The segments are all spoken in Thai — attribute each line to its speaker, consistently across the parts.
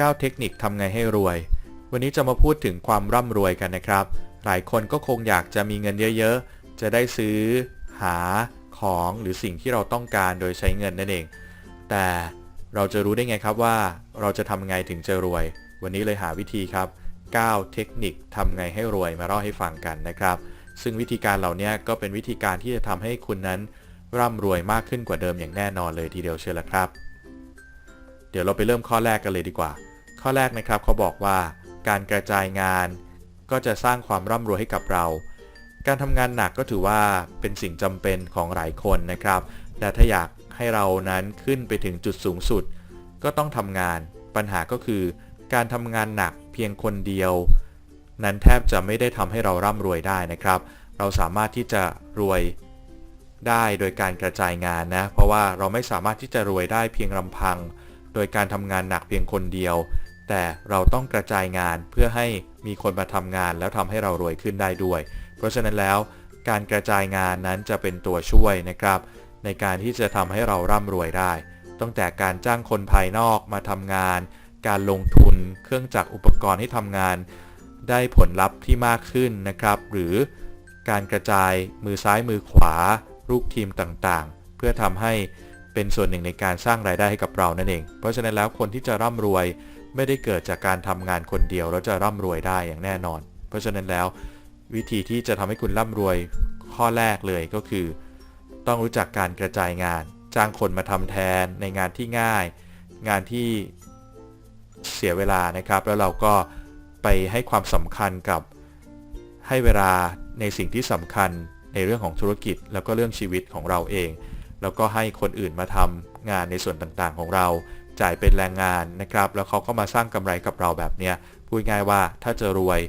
Speaker 1: 9 เทคนิคทำไงให้รวย วันนี้จะมาพูดถึงความร่ำรวยกันนะครับ หลายคนก็คงอยากจะมีเงินเยอะๆ จะได้ซื้อ หาของหรือสิ่งที่เราต้องการโดยใช้เงินนั่นเอง แต่เราจะรู้ได้ไงครับว่า เราจะทำไงถึงจะรวย วันนี้เลยหาวิธีครับ 9 เทคนิคทำไงให้รวยมาเล่าให้ฟังกันนะครับ ซึ่งวิธีการเหล่านี้ก็เป็นวิธีการที่จะทำให้คุณนั้นร่ำรวยมากขึ้นกว่าเดิมอย่างแน่นอนเลยทีเดียวเชียวละครับ เดี๋ยวเราไปเริ่มข้อแรกกันเลยดีกว่า ข้อแรกนะครับเขาบอกว่า การกระจายงาน ก็จะสร้างความร่ำรวยให้กับเรา การทำงานหนักก็ถือว่าเป็นสิ่งจำเป็นของหลายคนนะครับแต่ถ้าอยากให้เรานั้นขึ้นไปถึงจุดสูงสุด ก็ต้องทำงาน ปัญหาก็คือ การทำงานหนักเพียงคนเดียว นั้นแทบจะไม่ได้ทำให้เราร่ำรวยได้นะครับ เราสามารถที่จะรวยได้โดยการกระจายงานนะ เพราะว่าเราไม่สามารถที่จะรวยได้เพียงลำพัง โดยการทำงานหนักเพียงคนเดียว แต่เราต้องกระจายงานเพื่อให้มีคนมาทำงานแล้วทำให้เรารวยขึ้นได้ด้วย เพราะฉะนั้นแล้วการกระจายงานนั้นจะเป็นตัวช่วยนะครับ ในการที่จะทำให้เราร่ำรวยได้ ตั้งแต่การจ้างคนภายนอกมาทำงาน การลงทุนเครื่องจักรอุปกรณ์ให้ทำงาน ได้ผลลัพธ์ที่มากขึ้นนะครับ หรือการกระจายมือซ้ายมือขวา ลูกทีมต่างๆ เพื่อทำให้เป็นส่วนหนึ่งในการสร้างรายได้ให้กับเรานั่นเอง เพราะฉะนั้นแล้วคนที่จะร่ำรวย ไม่ได้เกิดจากการทำงานคนเดียวแล้วจะร่ำรวยได้อย่างแน่นอน เพราะฉะนั้นแล้ว วิธีที่จะทำให้คุณร่ำรวยข้อแรกเลยก็คือ ต้องรู้จักการกระจายงาน จ้างคนมาทำแทนในงานที่ง่าย งานที่เสียเวลานะครับ แล้วเราก็ไปให้ความสำคัญกับให้เวลาในสิ่งที่สำคัญในเรื่องของธุรกิจ แล้วก็เรื่องชีวิตของเราเอง แล้วก็ให้คนอื่นมาทำงานในส่วนต่างๆของเรา จ่ายเป็นแรงงานนะครับ แล้วเขาก็มาสร้างกำไรกับเราแบบเนี้ยพูดง่ายว่าถ้าจะรวย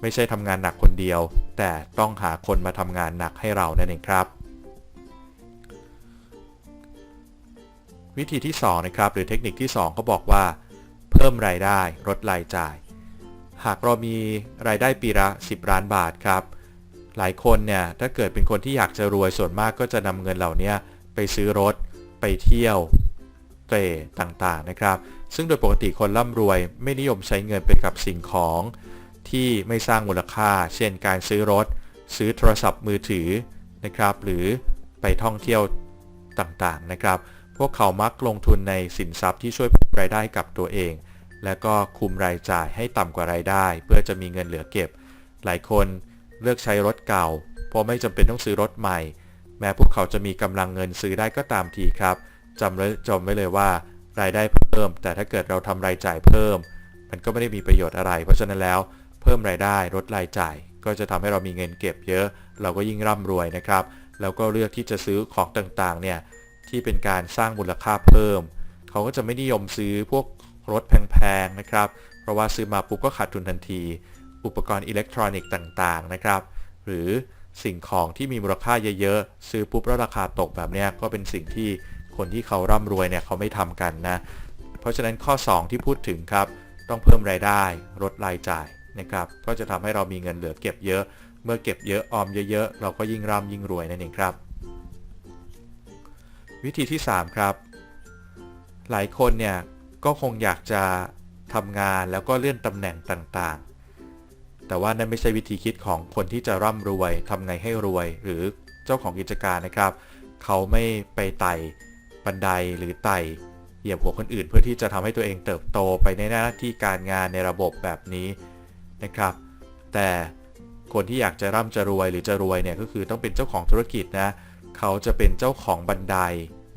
Speaker 1: ไม่ใช่ทำงานหนักคนเดียว แต่ต้องหาคนมาทำงานหนักให้เรานั่นเองครับ วิธีที่2นะครับหรือเทคนิคที่2เขาบอกว่า เพิ่มรายได้ลดรายจ่าย หากเรามีรายได้ปีละ 10 ล้านบาทครับ หลายคนเนี่ยถ้าเกิดเป็นคนที่อยากจะรวยส่วนมากก็จะนำเงินเหล่านี้ไปซื้อรถ ไปเที่ยว เตรต่างๆนะครับ ซึ่งโดยปกติคนร่ำรวยไม่นิยมใช้เงินไปกับสิ่งของที่ไม่สร้างมูลค่า เช่นการซื้อรถ ซื้อโทรศัพท์มือถือนะครับ หรือไปท่องเที่ยวต่างๆนะครับ พวกเขามักลงทุนในสินทรัพย์ที่ช่วยเพิ่มรายได้กับตัวเอง และก็คุมรายจ่ายให้ต่ำกว่ารายได้ เพื่อจะมีเงินเหลือเก็บ หลายคนเลือกใช้รถเก่า เพราะไม่จำเป็นต้องซื้อรถใหม่ แม้พวกเขาจะมีกำลังเงินซื้อได้ก็ตามทีครับ จำไว้จำไว้เลยว่ารายได้เพิ่ม แต่ถ้าเกิดเราทำรายจ่ายเพิ่ม มันก็ไม่ได้มีประโยชน์อะไร เพราะฉะนั้นแล้วเพิ่มรายได้ลดรายจ่าย ก็จะทำให้เรามีเงินเก็บเยอะ เราก็ยิ่งร่ำรวยนะครับ แล้วก็เลือกที่จะซื้อของต่างๆเนี่ยที่เป็นการสร้างมูลค่าเพิ่ม เขาก็จะไม่นิยมซื้อพวกรถแพงๆนะครับ เพราะว่าซื้อมาปุ๊บก็ขาดทุนทันที อุปกรณ์อิเล็กทรอนิกส์ต่างๆนะครับ หรือสิ่งของที่มีมูลค่าเยอะๆ ซื้อปุ๊บแล้วราคาตกแบบนี้ก็เป็นสิ่งที่ คนที่เขาร่ำรวยเนี่ยเขาไม่ทำกันนะ เพราะฉะนั้นข้อ 2 ที่พูดถึงครับ ต้องเพิ่มรายได้ลดรายจ่ายนะครับก็จะทำให้เรามีเงินเหลือเก็บเยอะ เมื่อเก็บเยอะออมเยอะๆเราก็ยิ่งร่ำยิ่งรวยนั่นเองครับ วิธีที่ 3 ครับ หลายคนเนี่ยก็คงอยากจะทำงานแล้วก็เลื่อนตำแหน่งต่างๆ แต่ว่านั่นไม่ใช่วิธีคิดของคนที่จะร่ำรวยทำไงให้รวยหรือเจ้าของกิจการนะครับ เขาไม่ไปไต่ บันไดหรือไต่เหยียบหัวคนอื่น เพื่อที่จะทำให้ตัวเองเติบโตไปในหน้าที่การงานในระบบแบบนี้นะครับ แต่คนที่อยากจะร่ำจะรวยหรือจะรวยเนี่ยก็คือต้องเป็นเจ้าของธุรกิจนะเขาจะเป็นเจ้าของบันได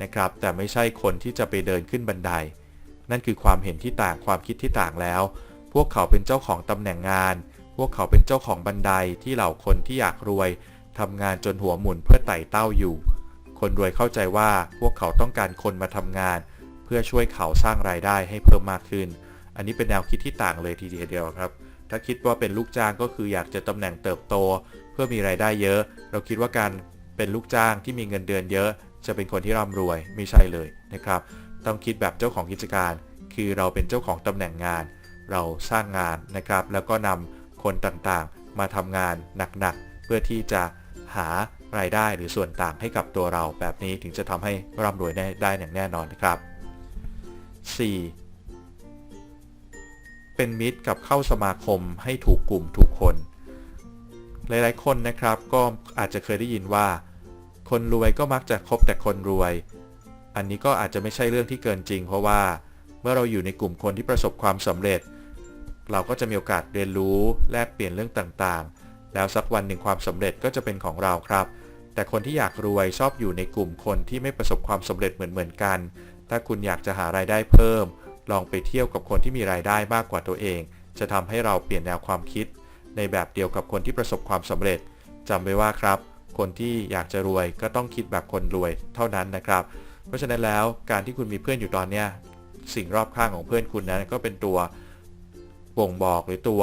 Speaker 1: นะครับ แต่ไม่ใช่คนที่จะไปเดินขึ้นบันได นั่นคือความเห็นที่ต่างความคิดที่ต่างแล้ว พวกเขาเป็นเจ้าของตำแหน่งงาน พวกเขาเป็นเจ้าของบันไดที่เหล่าคนที่อยากรวยทำงานจนหัวหมุนเพื่อไต่เต้าอยู่ คนรวยเข้าใจว่าพวกเขาต้องการคนมาทำงาน เพื่อช่วยเขาสร้างรายได้ให้เพิ่มมากขึ้น อันนี้เป็นแนวคิดที่ต่างเลยทีเดียวครับ ถ้าคิดว่าเป็นลูกจ้างก็คืออยากจะตำแหน่งเติบโต เพื่อมีรายได้เยอะ เราคิดว่าการเป็นลูกจ้างที่มีเงินเดือนเยอะ จะเป็นคนที่ร่ำรวยไม่ใช่เลยนะครับ ต้องคิดแบบเจ้าของกิจการ คือเราเป็นเจ้าของตำแหน่งงาน เราสร้างงานนะครับ แล้วก็นำคนต่างๆ มาทำงานหนักๆ เพื่อที่จะหา รายได้หรือส่วนต่างให้กับตัวเราแบบนี้ถึงจะทำให้ร่ำรวยได้ได้อย่างแน่นอนนะครับ 4. เป็นมิตรกับเข้าสมาคมให้ถูกกลุ่มถูกคน หลายๆ คนนะครับก็อาจจะเคยได้ยินว่า คนรวยก็มักจะคบแต่คนรวย อันนี้ก็อาจจะไม่ใช่เรื่องที่เกินจริง เพราะว่าเมื่อเราอยู่ในกลุ่มคนที่ประสบความสำเร็จ เราก็จะมีโอกาสเรียนรู้แลกเปลี่ยนเรื่องต่างๆ แล้วสักวันหนึ่งความสำเร็จก็จะเป็นของเราครับ แต่คนที่อยากรวยชอบอยู่ในกลุ่มคนที่ไม่ประสบความสำเร็จเหมือนๆกัน ถ้าคุณอยากจะหารายได้เพิ่ม ลองไปเที่ยวกับคนที่มีรายได้มากกว่าตัวเอง จะทำให้เราเปลี่ยนแนวความคิด ในแบบเดียวกับคนที่ประสบความสำเร็จจำไว้ว่าครับ คนที่อยากจะรวยก็ต้องคิดแบบคนรวยเท่านั้นนะครับ เพราะฉะนั้นแล้วการที่คุณมีเพื่อนอยู่ตอนเนี้ยสิ่งรอบข้างของเพื่อนคุณนั้นก็เป็นตัว บ่งบอกหรือตัว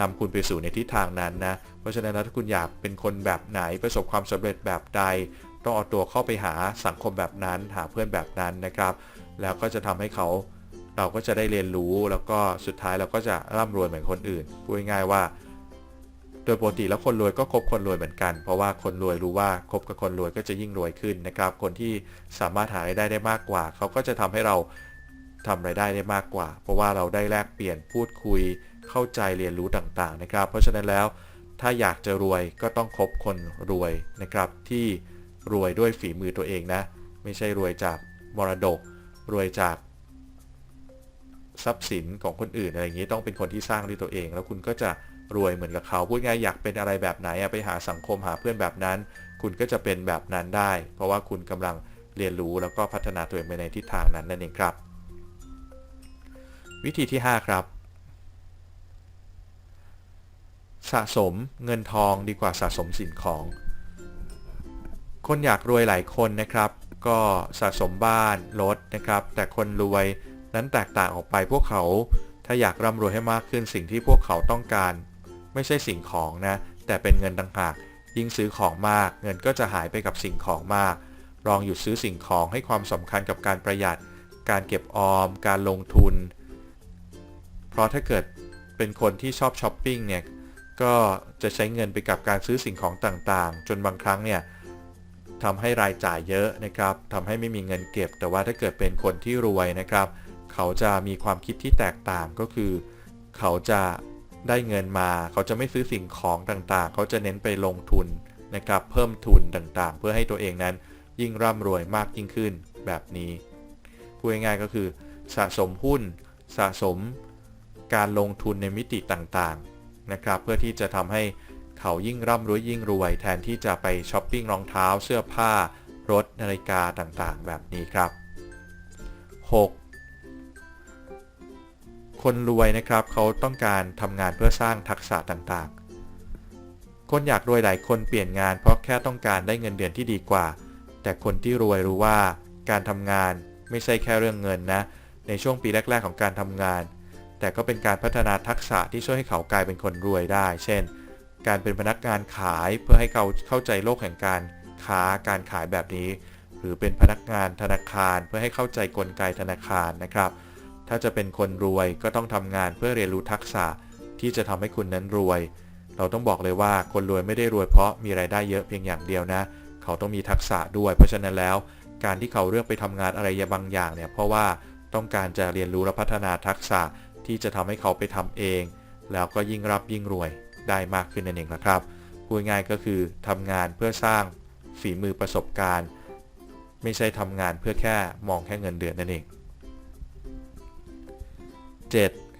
Speaker 1: นำคุณไปสู่ในทิศทางนั้นนะ เพราะฉะนั้นแล้วถ้าคุณอยากเป็นคนแบบไหนประสบความสำเร็จแบบใด ต้องเอาตัวเข้าไปหาสังคมแบบนั้น หาเพื่อนแบบนั้นนะครับ แล้วก็จะทำให้เขาเราก็จะได้เรียนรู้แล้วก็สุดท้ายเราก็จะร่ำรวยเหมือนคนอื่นพูดง่ายๆว่า โดยปกติแล้วคนรวยก็คบคนรวยเหมือนกัน เพราะว่าคนรวยรู้ว่าคบกับคนรวยก็จะยิ่งรวยขึ้นนะครับ คนที่สามารถหารายได้ได้มากกว่า เขาก็จะทำให้เรา ทำรายได้ได้มากกว่า เพราะว่าเราได้แลกเปลี่ยนพูดคุยเข้าใจเรียนรู้ต่างๆนะครับ เพราะฉะนั้นแล้วถ้าอยากจะรวยก็ต้องคบคนรวยนะครับ ที่รวยด้วยฝีมือตัวเองนะ ไม่ใช่รวยจากมรดก รวยจากทรัพย์สินของคนอื่นอะไรอย่างนี้ต้องเป็นคนที่สร้างด้วยตัวเอง แล้วคุณก็จะรวยเหมือนกับเขาพูดง่ายอยากเป็นอะไรแบบไหนไปหาสังคมหาเพื่อนแบบนั้น คุณก็จะเป็นแบบนั้นได้ เพราะว่าคุณกำลังเรียนรู้แล้วก็พัฒนาตัวเองไปในทิศทางนั้นนั่นเองครับ วิธีที่ 5 ครับ สะสมเงินทองดีกว่าสะสมสินของ คนอยากรวยหลายคนนะครับ ก็สะสมบ้านรถนะครับ แต่คนรวยนั้นแตกต่างออกไปพวกเขา ถ้าอยากร่ำรวยให้มากขึ้นสิ่งที่พวกเขาต้องการ ไม่ใช่สิ่งของนะ แต่เป็นเงินต่างหากยิ่งซื้อของมาก เงินก็จะหายไปกับสิ่งของมาก ลองหยุดซื้อสิ่งของให้ความสำคัญกับการประหยัด การเก็บออม การลงทุน เพราะถ้าเกิดเป็นคนที่ชอบช้อปปิ้งเนี่ย ก็จะใช้เงินไปกับการซื้อสิ่งของต่างๆ จนบางครั้งเนี่ยทำให้รายจ่ายเยอะนะครับทำให้ไม่มีเงินเก็บ แต่ว่าถ้าเกิดเป็นคนที่รวยนะครับ เขาจะมีความคิดที่แตกต่างก็คือ เขาจะได้เงินมา เขาจะไม่ซื้อสิ่งของต่างๆ เขาจะเน้นไปลงทุนนะครับ เพิ่มทุนต่างๆ เพื่อให้ตัวเองนั้นยิ่งร่ำรวยมากยิ่งขึ้นแบบนี้พูดง่ายๆก็คือ สะสมหุ้น สะสม การลงทุนในมิติต่างๆนะครับเพื่อที่จะทำให้เขายิ่งร่ำรวยยิ่งรวย แทนที่จะไปช้อปปิ้งรองเท้าเสื้อผ้ารถนาฬิกาต่างๆ แบบนี้ครับ 6. คนรวยนะครับเขาต้องการทำงานเพื่อสร้างทักษะต่างๆ คนอยากรวยหลายคนเปลี่ยนงาน เพราะแค่ต้องการได้เงินเดือนที่ดีกว่า แต่คนที่รวยรู้ว่าการทำงานไม่ใช่แค่เรื่องเงินนะ ในช่วงปีแรก ๆ ของการทำงาน แต่ก็เป็นการพัฒนาทักษะที่ช่วยให้เขากลายเป็นคนรวยได้ เช่น การเป็นพนักงานขายเพื่อให้เขาเข้าใจโลกแห่งการค้าการขายแบบนี้ หรือเป็นพนักงานธนาคารเพื่อให้เข้าใจกลไกธนาคารนะครับ ถ้าจะเป็นคนรวยก็ต้องทำงานเพื่อเรียนรู้ทักษะที่จะทำให้คุณนั้นรวย เราต้องบอกเลยว่าคนรวยไม่ได้รวยเพราะมีรายได้เยอะเพียงอย่างเดียวนะ เขาต้องมีทักษะด้วย เพราะฉะนั้นแล้ว การที่เขาเลือกไปทำงานอะไรบางอย่างเนี่ยเพราะว่าต้องการจะเรียนรู้และพัฒนาทักษะ ที่จะทำให้เขาไปทำเอง แล้วก็ยิ่งรับยิ่งรวยได้มากขึ้นนั่นเองนะครับพูดง่ายก็คือทำงานเพื่อสร้างฝีมือประสบการณ์ ไม่ใช่ทำงานเพื่อแค่มองแค่เงินเดือนนั่นเอง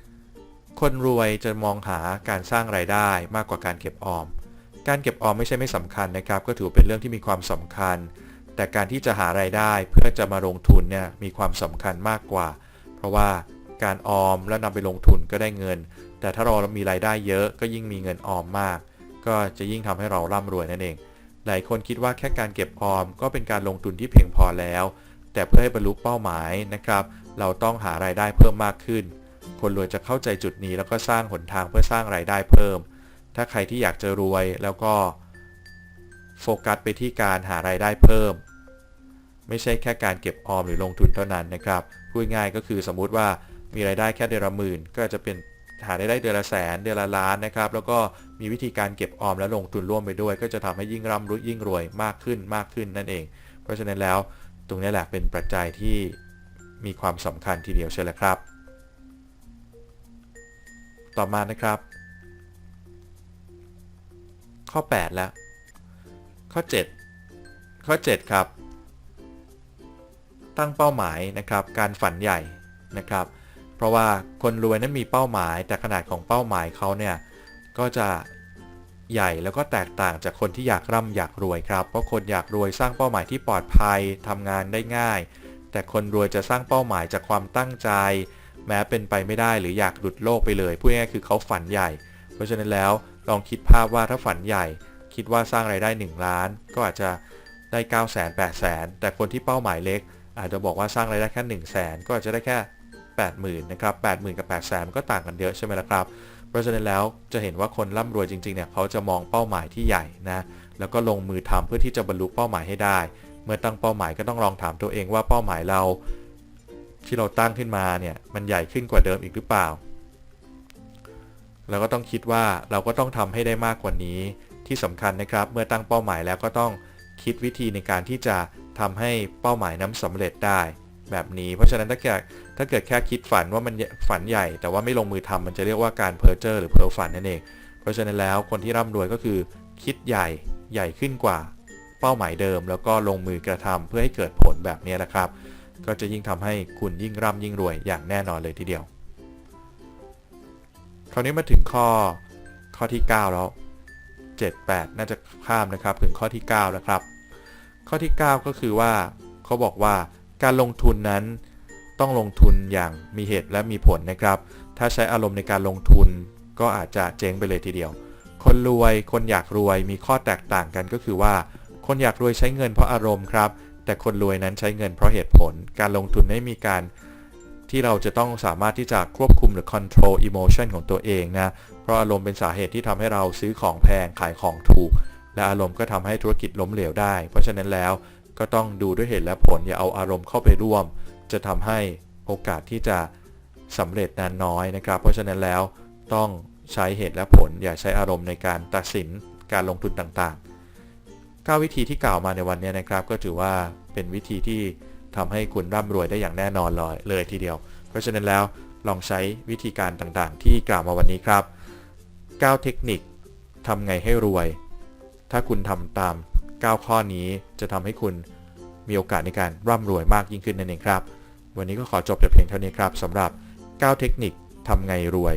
Speaker 1: 7. คนรวยจะมองหาการสร้างไรายได้มากกว่าการเก็บออม การเก็บออมไม่ใช่ไม่สำคัญนะครับ ก็ถือเป็นเรื่องที่มีความสำคัญ แต่การที่จะหาไรายได้เพื่อจะมาลงทุนเนี่ยมีความสำคัญมากกว่า เพราะว่า การออมแล้วนำไปลงทุนก็ได้เงิน แต่ถ้าเรามีรายได้เยอะก็ยิ่งมีเงินออมมาก ก็จะยิ่งทำให้เราร่ำรวยนั่นเอง หลายคนคิดว่าแค่การเก็บออมก็เป็นการลงทุนที่เพียงพอแล้ว แต่เพื่อให้บรรลุเป้าหมายนะครับ เราต้องหารายได้เพิ่มมากขึ้น คนรวยจะเข้าใจจุดนี้แล้วก็สร้างหนทางเพื่อสร้างรายได้เพิ่ม ถ้าใครที่อยากจะรวยแล้วก็โฟกัสไปที่การหารายได้เพิ่ม ไม่ใช่แค่การเก็บออมหรือลงทุนเท่านั้นนะครับพูดง่ายก็คือสมมุติว่า มีรายได้แค่เดือนละหมื่น ก็จะเป็นหารายได้เดือนละแสนเดือนละล้านนะครับ แล้วก็มีวิธีการเก็บออมและลงทุนร่วมไปด้วย ก็จะทำให้ยิ่งร่ำรวยยิ่งรวยมากขึ้นมากขึ้นนั่นเอง เพราะฉะนั้นแล้วตรงนี้แหละเป็นปัจจัยที่มีความสำคัญทีเดียวใช่ไหมครับ ต่อมานะครับ ข้อ 8 แล้ว ข้อ 7 ข้อ 7 ครับ ตั้งเป้าหมายนะครับ การฝันใหญ่นะครับ เพราะว่าคนรวยนั้นมีเป้าหมาย แต่ขนาดของเป้าหมายเขาเนี่ยก็จะใหญ่แล้วก็แตกต่างจากคนที่อยากร่ำอยากรวยครับ เพราะคนอยากรวยสร้างเป้าหมายที่ปลอดภัยทำงานได้ง่าย แต่คนรวยจะสร้างเป้าหมายจากความตั้งใจ แม้เป็นไปไม่ได้หรืออยากหลุดโลกไปเลยพูดง่ายคือเขาฝันใหญ่ เพราะฉะนั้นแล้วลองคิดภาพว่าถ้าฝันใหญ่ คิดว่าสร้างไรายได้ 1 ล้าน ก็อาจจะได้ 9 0 0 0 0 0 8 0 0 0 0 แต่คนที่เป้าหมายเล็ก อาจจะบอกว่าสร้างไรายได้แค่ 1 0 0 0 0แก็อาจจะได้แค่ 80,000นะครับ80,000 กับ 8 0 0 0 0 0มันก็ต่างกันเยอะใช่ไหมล่ะครับ เพราะฉะนั้นแล้วจะเห็นว่าคนร่ำรวยจริงๆเนี่ยเขาจะมองเป้าหมายที่ใหญ่นะแล้วก็ลงมือทำเพื่อที่จะบรรลุเป้าหมายให้ได้ เมื่อตั้งเป้าหมายก็ต้องลองถามตัวเองว่าเป้าหมายเรา ที่เราตั้งขึ้นมาเนี่ยมันใหญ่ขึ้นกว่าเดิมอีกหรือเปล่าเราก็ต้องคิดว่าเราก็ต้องทำให้ได้มากกว่านี้ที่สำคัญนะครับ เมื่อตั้งเป้าหมายแล้วก็ต้องคิดวิธีในการที่จะทำให้เป้าหมายนั้นสำเร็จได้ แบบนี้ เพราะฉะนั้นถ้าเกิดถ้าเกิดแค่คิดฝันว่ามันฝันใหญ่ แต่ว่าไม่ลงมือทำมันจะเรียกว่าการเพ้อเจ้อหรือเพ้อฝันนั่นเอง เพราะฉะนั้นแล้วคนที่ร่ำรวยก็คือ คิดใหญ่ใหญ่ขึ้นกว่าเป้าหมายเดิม แล้วก็ลงมือกระทำเพื่อให้เกิดผลแบบนี้แหละครับ ก็จะยิ่งทำให้คุณยิ่งร่ำยิ่งรวยอย่างแน่นอนเลยทีเดียว คราวนี้มาถึงข้อข้อที่ 9 แล้ว 7 8 น่าจะข้ามนะครับถึงข้อที่ 9 แล้วครับ ข้อที่ 9 ก็คือว่าเขาบอกว่า การลงทุนนั้นต้องลงทุนอย่างมีเหตุและมีผลนะครับ ถ้าใช้อารมณ์ในการลงทุนก็อาจจะเจ๊งไปเลยทีเดียว คนรวย คนอยากรวยมีข้อแตกต่างกันก็คือว่า คนอยากรวยใช้เงินเพราะอารมณ์ครับ แต่คนรวยนั้นใช้เงินเพราะเหตุผล การลงทุนไม่มีการที่เราจะต้องสามารถที่จะควบคุมหรือ control emotion ของตัวเองนะ เพราะอารมณ์เป็นสาเหตุที่ทำให้เราซื้อของแพงขายของถูก และอารมณ์ก็ทำให้ธุรกิจล้มเหลวได้ เพราะฉะนั้นแล้ว ก็ต้องดูด้วยเหตุและผลอย่าเอาอารมณ์เข้าไปร่วม จะทำให้โอกาสที่จะสำเร็จนั้นน้อยนะครับ เพราะฉะนั้นแล้วต้องใช้เหตุและผล อย่าใช้อารมณ์ในการตัดสินการลงทุนต่างๆ9วิธีที่กล่าวมาในวันนี้นะครับ ก็ถือว่าเป็นวิธีที่ทำให้คุณร่ำรวยได้อย่างแน่นอนเลยเลยทีเดียว เพราะฉะนั้นแล้วลองใช้วิธีการต่างๆ ที่กล่าวมาวันนี้ครับ 9 เทคนิคทำไงให้รวย ถ้าคุณทำตาม 9 ข้อนี้จะทำให้คุณมีโอกาสในการร่ำรวยมากยิ่งขึ้นนั่นเองครับ วันนี้ก็ขอจบแต่เพียงเท่านี้ครับสำหรับ 9 เทคนิคทำไงรวย